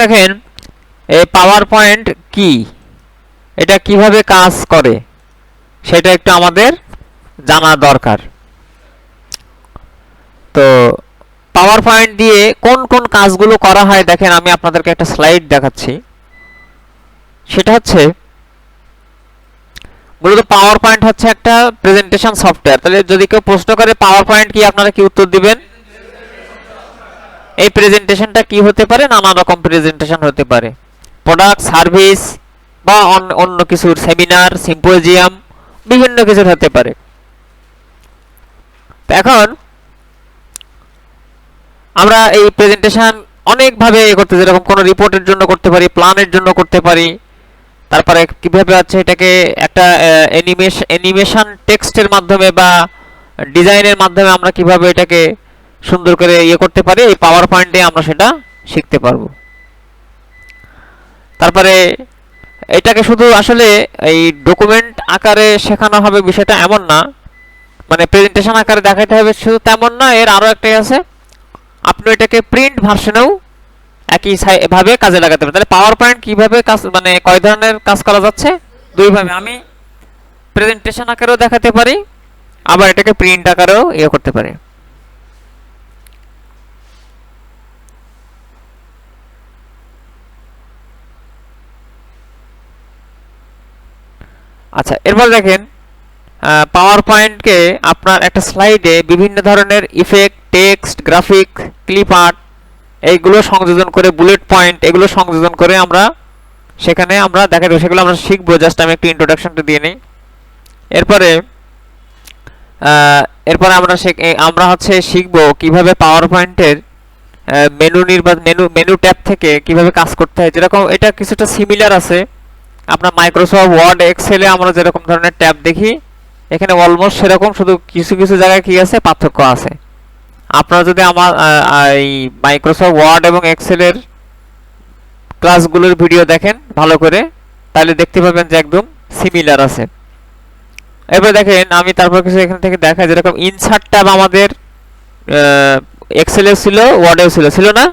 দেখেন এই power point কি? এটা কীভাবে কাজ করে? সেটা একটু আমাদের জানা দরকার। তো পাওয়ার পয়েন্ট দিয়ে কোন কোন কাজগুলো করা হয়, দেখেন আমি আপনাদেরকে একটা স্লাইড দেখাচ্ছি। সেটা হচ্ছে, মূলত পাওয়ার পয়েন্ট হচ্ছে একটা প্রেজেন্টেশন সফটওয়্যার তাহলে যদি কেউ প্রশ্ন করে পাওয়ার পয়েন্ট কি? আপনারা কি উত্তর দিবেন? এই প্রেজেন্টেশনটা কি হতে পারে? নানা রকম প্রেজেন্টেশন হতে পারে। প্রোডাক্ট সার্ভিস বা অন্য- কিছুর সেমিনার সিম্পোজিয়াম বিভিন্ন কিছুর হতে পারে। এখন আমরা এই প্রেজেন্টেশন অনেকভাবে করতে, যেরকম কোনো রিপোর্টের জন্য করতে পারি প্ল্যানের জন্য করতে পারি। তারপরে কীভাবে আছে এটাকে একটা অ্যানিমেশন অ্যানিমেশন টেক্সটের মাধ্যমে বা ডিজাইনের মাধ্যমে আমরা কীভাবে এটাকে সুন্দর করে ইয়ে করতে পারি, এই পাওয়ার পয়েন্টে আমরা সেটা শিখতে পারব। তারপরে এটাকে শুধু আসলে এই ডকুমেন্ট আকারে শেখানো হবে বিষয়টা এমন না মানে প্রেজেন্টেশন আকারে দেখাতে হবে শুধু তেমন না, এর আরও একটাই আছে, আপনি এটাকে প্রিন্ট ভার্সনেও একই ভাবে কাজে লাগাতে পারেন। তাহলে পাওয়ার পয়েন্ট কীভাবে কাজ মানে কয় ধরনের কাজ করা যাচ্ছে? দুইভাবে আমি প্রেজেন্টেশন আকারেও দেখাতে পারি, আবার এটাকে প্রিন্ট আকারেও ইয়ে করতে পারি। আচ্ছা এরপর দেখেন পাওয়ার পয়েন্টকে আপনার একটা স্লাইডে বিভিন্ন ধরনের effect text graphic clip art এইগুলো সংযোজন করে বুলেট পয়েন্ট এগুলো সংযোজন করে আমরা সেখানে আমরা দেখা দেবো সেগুলো আমরা শিখব। জাস্ট আমি একটু ইন্ট্রোডাকশনটা দিয়ে নিই। এরপরে এরপরে আমরা আমরা হচ্ছে শিখব কীভাবে পাওয়ার পয়েন্টের মেনু নির্বাচন মেনু মেনু ট্যাব থেকে কীভাবে কাজ করতে হয়। যেরকম এটা কিছুটা সিমিলার আছে। আপনার মাইক্রোসফট ওয়ার্ড এক্সেলে আমরা যেরকম ধরনের ট্যাব দেখি, এখানে অলমোস্ট সেরকম শুধু কিছু কিছু জায়গায় কি আছে? পার্থক্য আছে। আপনারা যদি আমার এই মাইক্রোসফট ওয়ার্ড এবং এক্সেলের ক্লাসগুলোর ভিডিও দেখেন ভালো করে, তাহলে দেখতে পাবেন যে একদম সিমিলার আছে। এবার দেখেন, আমি তারপর কিছু এখান থেকে দেখা যেরকম ইনসার্ট ট্যাব আমাদের এক্সেলেও ছিল ওয়ার্ডেও ছিল ছিল না?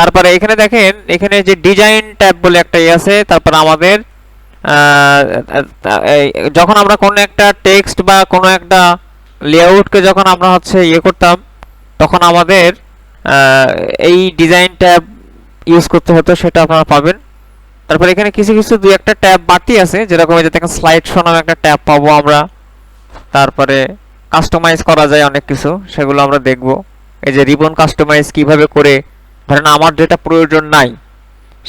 তারপরে এখানে দেখেন, এখানে যে ডিজাইন ট্যাব বলে একটা ইয়ে আছে, তারপর আমাদের যখন আমরা কোনো একটা টেক্সট বা কোনো একটা লেআউটকে যখন আমরা হচ্ছে ইয়ে করতাম, তখন আমাদের এই ডিজাইন ট্যাব ইউজ করতে হতো, সেটা আপনারা পাবেন। তারপর এখানে কিছু কিছু দুই একটা ট্যাব বাড়তি আছে, যেরকম এই যে দেখেন স্লাইড শো নামে একটা ট্যাব পাবো আমরা। তারপরে কাস্টমাইজ করা যায় অনেক কিছু, সেগুলো আমরা দেখব। এই যে রিবন কাস্টমাইজ কীভাবে করে ধরেন আমার যেটা প্রয়োজন নাই,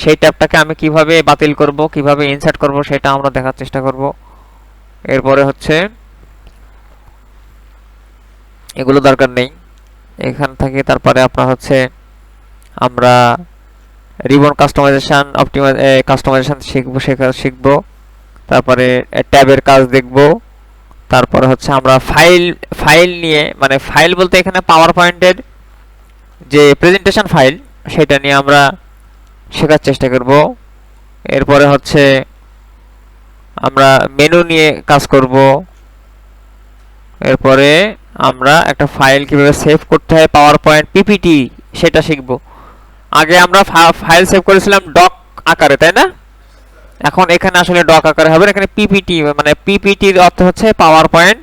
সেই ট্যাবটাকে আমি কীভাবে বাতিল করব, কীভাবে ইনসার্ট করব, সেটা আমরা দেখার চেষ্টা করব। এরপরে হচ্ছে, এগুলো দরকার নেই। এখান থেকে তারপরে আপনার হচ্ছে, আমরা রিবন কাস্টমাইজেশন অপটিমাইজ কাস্টমাইজেশন শিখব, শেখা, শিখব। তারপরে ট্যাবের কাজ দেখব। তারপরে হচ্ছে আমরা ফাইল ফাইল নিয়ে মানে ফাইল বলতে এখানে পাওয়ার পয়েন্টের যে প্রেজেন্টেশন ফাইল সেটা নিয়ে আমরা শেখার চেষ্টা করব। এরপরে হচ্ছে আমরা মেনু নিয়ে কাজ করব। এরপরে আমরা একটা ফাইল কীভাবে সেভ করতে হয় পাওয়ার পয়েন্ট পিপিটি সেটা শিখব। আগে আমরা ফাইল সেভ করেছিলাম ডক আকারে, তাই না? এখন এখানে আসলে ডক আকারে হবে এখানে পিপিটি মানে পিপিটির অর্থ হচ্ছে পাওয়ার পয়েন্ট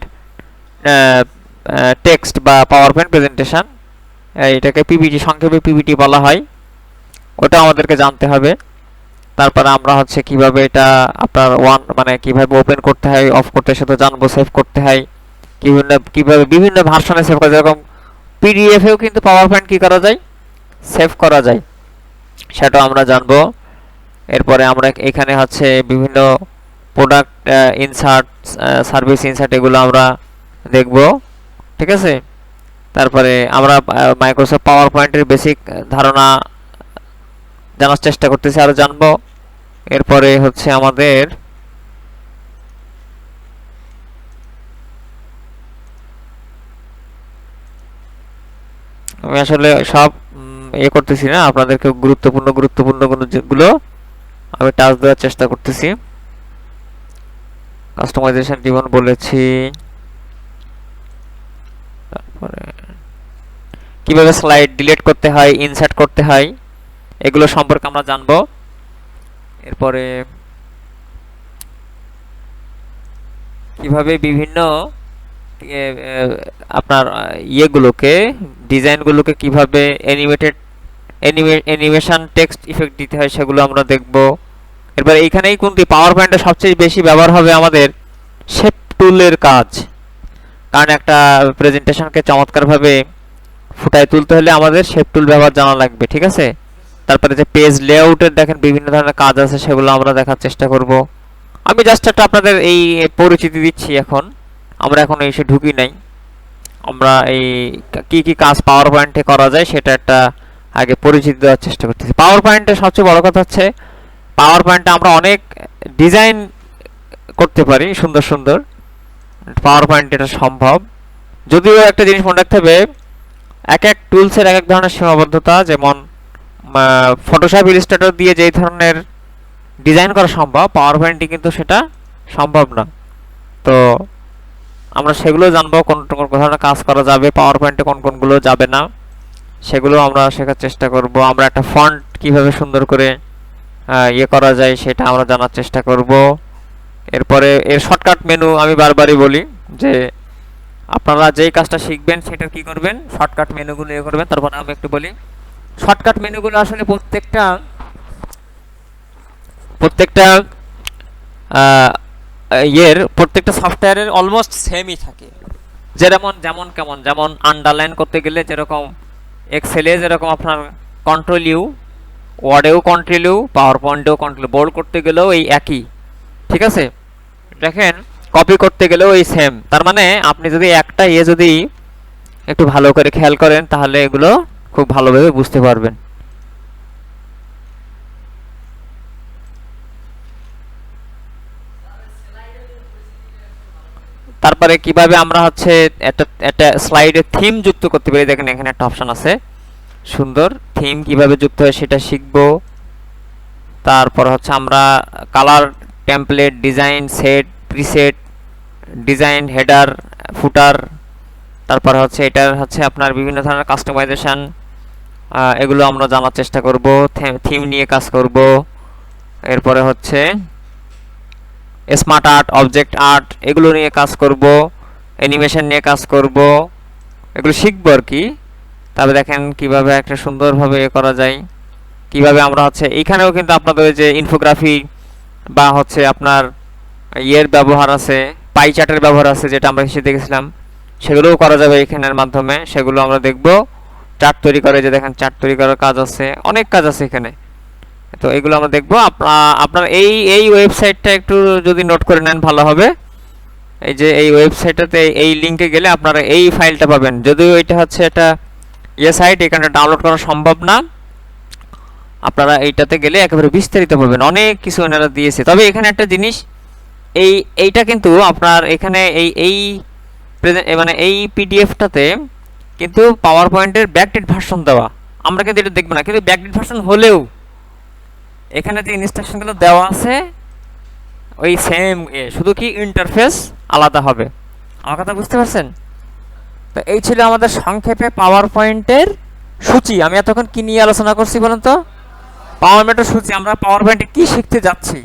টেক্সট বা পাওয়ার পয়েন্ট প্রেজেন্টেশন এটাকে পিপিটি সংক্ষেপে পিপিটি বলা হয়। ওটা আমাদেরকে জানতে হবে। তারপরে আমরা হচ্ছে কীভাবে এটা আপনার ওয়ান মানে কীভাবে ওপেন করতে হয় অফ করতে সেটা জানব সেভ করতে হয়। বিভিন্ন কীভাবে বিভিন্ন ভার্সনে সেভ করা যায়। যেরকম পিডিএফ এও কিন্তু পাওয়ার পয়েন্ট কী করা যায়? সেভ করা যায়। সেটাও আমরা জানব। এরপরে আমরা এখানে হচ্ছে বিভিন্ন প্রোডাক্ট ইনসার্ট সার্ভিস ইনসার্ট এগুলো আমরা দেখব। ঠিক আছে? তারপরে আমরা মাইক্রোসফট পাওয়ার পয়েন্টের বেসিক ধারণা জানার চেষ্টা করতেছি আরও জানব। এরপরে হচ্ছে আমাদের আমি আসলে সব উম, ইয়ে করতেছি না আপনাদেরকে গুরুত্বপূর্ণ গুরুত্বপূর্ণ যেগুলো আমি টাচ দেওয়ার চেষ্টা করতেছি। কাস্টমাইজেশন জীবন বলেছি। তারপরে কীভাবে স্লাইড ডিলিট করতে হয় ইনসার্ট করতে হয়, এগুলো সম্পর্কে আমরা জানব। এরপরে কীভাবে বিভিন্ন আপনার ইয়েগুলোকে, ডিজাইনগুলোকে কীভাবে অ্যানিমেটেড অ্যানিমেশন টেক্সট ইফেক্ট দিতে হয় সেগুলো আমরা দেখব। এরপর এইখানেই কিন্তু পাওয়ার পয়েন্টে সবচেয়ে বেশি ব্যবহার হবে আমাদের শেপ টুলের কাজ। কারণ একটা প্রেজেন্টেশনকে চমৎকারভাবে ফুটায় তুলতে হলে আমাদের শেপ টুল ব্যবহার জানা লাগবে, ঠিক আছে? তারপরে যে পেজ লেআউটের দেখেন বিভিন্ন ধরনের কাজ আছে, সেগুলো আমরা দেখার চেষ্টা করব। আমি জাস্ট একটা আপনাদের এই পরিচিতি দিচ্ছি এখন। আমরা এখন এসে ঢুকি নাই। আমরা এই কি কি কাজ পাওয়ার পয়েন্টে করা যায় সেটা একটা আগে পরিচিতি দেওয়ার চেষ্টা করতেছি। পাওয়ার পয়েন্টের সবচেয়ে বড় কথা হচ্ছে পাওয়ার পয়েন্টে আমরা অনেক ডিজাইন করতে পারি, সুন্দর সুন্দর। পাওয়ার পয়েন্ট এটা সম্ভব। যদিও একটা জিনিস মনে রাখতে হবে, এক এক টুলসের এক এক ধরনের সীমাবদ্ধতা, যেমন ফটোশপ ইলিস্ট্রেটর দিয়ে যেই ধরনের ডিজাইন করা সম্ভব পাওয়ার পয়েন্টে কিন্তু সেটা সম্ভব না। তো, আমরা সেগুলো জানব, কোন কোন ধরনের কাজ করা যাবে পাওয়ার পয়েন্টে কোন কোনগুলো যাবে না, সেগুলো আমরা শেখার চেষ্টা করব। আমরা একটা ফন্ট কীভাবে সুন্দর করে ইয়ে করা যায় সেটা আমরা জানার চেষ্টা করব। এরপরে এর শর্টকাট মেনু আমি বারবারই বলি যে আপনারা যেই কাজটা শিখবেন সেটা কি করবেন? শর্টকাট মেনুগুলো ইয়ে করবেন। তারপর আমি একটু বলি। শর্টকাট মেনুগুলো আসলে প্রত্যেকটা প্রত্যেকটা ইয়ের, প্রত্যেকটা সফটওয়্যারের অলমোস্ট সেমই থাকে। যেমন যেমন, কেমন? যেমন আন্ডারলাইন করতে গেলে যেরকম এক্সেলে যেরকম আপনার কন্ট্রোল ইউ ওয়ার্ডেও কন্ট্রোল ইউ পাওয়ার পয়েন্টেও কন্ট্রোল বোল্ড করতে গেলেও এই একই। ঠিক আছে? দেখেন কপি করতে গেলেও এই সেম তার মানে আপনি যদি একটা ইয়ে যদি একটু ভালো করে খেয়াল করেন, তাহলে এগুলো খুব ভালোভাবে বুঝতে পারবেন। তারপরে কীভাবে আমরা হচ্ছে একটা একটা স্লাইডে থিম যুক্ত করতে পারি? দেখেন এখানে একটা অপশন আছে। সুন্দর। থিম কীভাবে যুক্ত হয় সেটা শিখব। তারপর হচ্ছে আমরা colour template design set preset design header footer তারপর হচ্ছে এটার হচ্ছে আপনার বিভিন্ন ধরনের কাস্টমাইজেশন এগুলো আমরা জানার চেষ্টা করব থিম নিয়ে কাজ করব। এরপরে হচ্ছে স্মার্ট আর্ট অবজেক্ট আর্ট এগুলো নিয়ে কাজ করব অ্যানিমেশন নিয়ে কাজ করব, এগুলো শিখব আর কি। তবে দেখেন কীভাবে একটা সুন্দরভাবে এ করা যায়, কীভাবে আমরা হচ্ছে এইখানেও কিন্তু আপনাদের যে ইনফোগ্রাফি বা হচ্ছে আপনার ইয়ের ব্যবহার আছে পাই চার্টের ব্যবহার আছে যেটা আমরা হিসেবে দেখেছিলাম, সেগুলোও করা যাবে এখানের মাধ্যমে। সেগুলো আমরা দেখব। চার্ট তৈরি করে যে দেখেন চার্ট তৈরি করার কাজ আছে, অনেক কাজ আছে এখানে। তো এগুলো আমরা দেখব। আপনার এই এই ওয়েবসাইটটা একটু যদি নোট করে নেন ভালো হবে। এই যে এই ওয়েবসাইটটাতে এই লিঙ্কে গেলে আপনারা এই ফাইলটা পাবেন। যদিও এটা হচ্ছে একটা ইয়ে সাইট এখানে ডাউনলোড করা সম্ভব না। আপনারা এইটাতে গেলে একেবারে বিস্তারিত পাবেন অনেক কিছু এনারা দিয়েছে। তবে এখানে একটা জিনিস, এই, এইটা কিন্তু আপনার এখানে এই এই মানে এই পিডিএফটাতে কিন্তু পাওয়ার পয়েন্টের ব্যাকডেট ভার্সন দেওয়া। আমরা কিন্তু এটা দেখব না, কিন্তু ব্যাকডেট ভার্সন হলেও এখানে যে ইনস্ট্রাকশনগুলো দেওয়া আছে, ওই সেম এ, শুধু কি ইন্টারফেস আলাদা হবে। আমার কথা বুঝতে পারছেন? তো এই ছিল আমাদের সংক্ষেপে পাওয়ার পয়েন্টের সূচি। আমি এতক্ষণ কি নিয়ে আলোচনা করছি বলুন তো? পাওয়ার পয়েন্টের সূচি আমরা পাওয়ার পয়েন্টে কী শিখতে যাচ্ছি?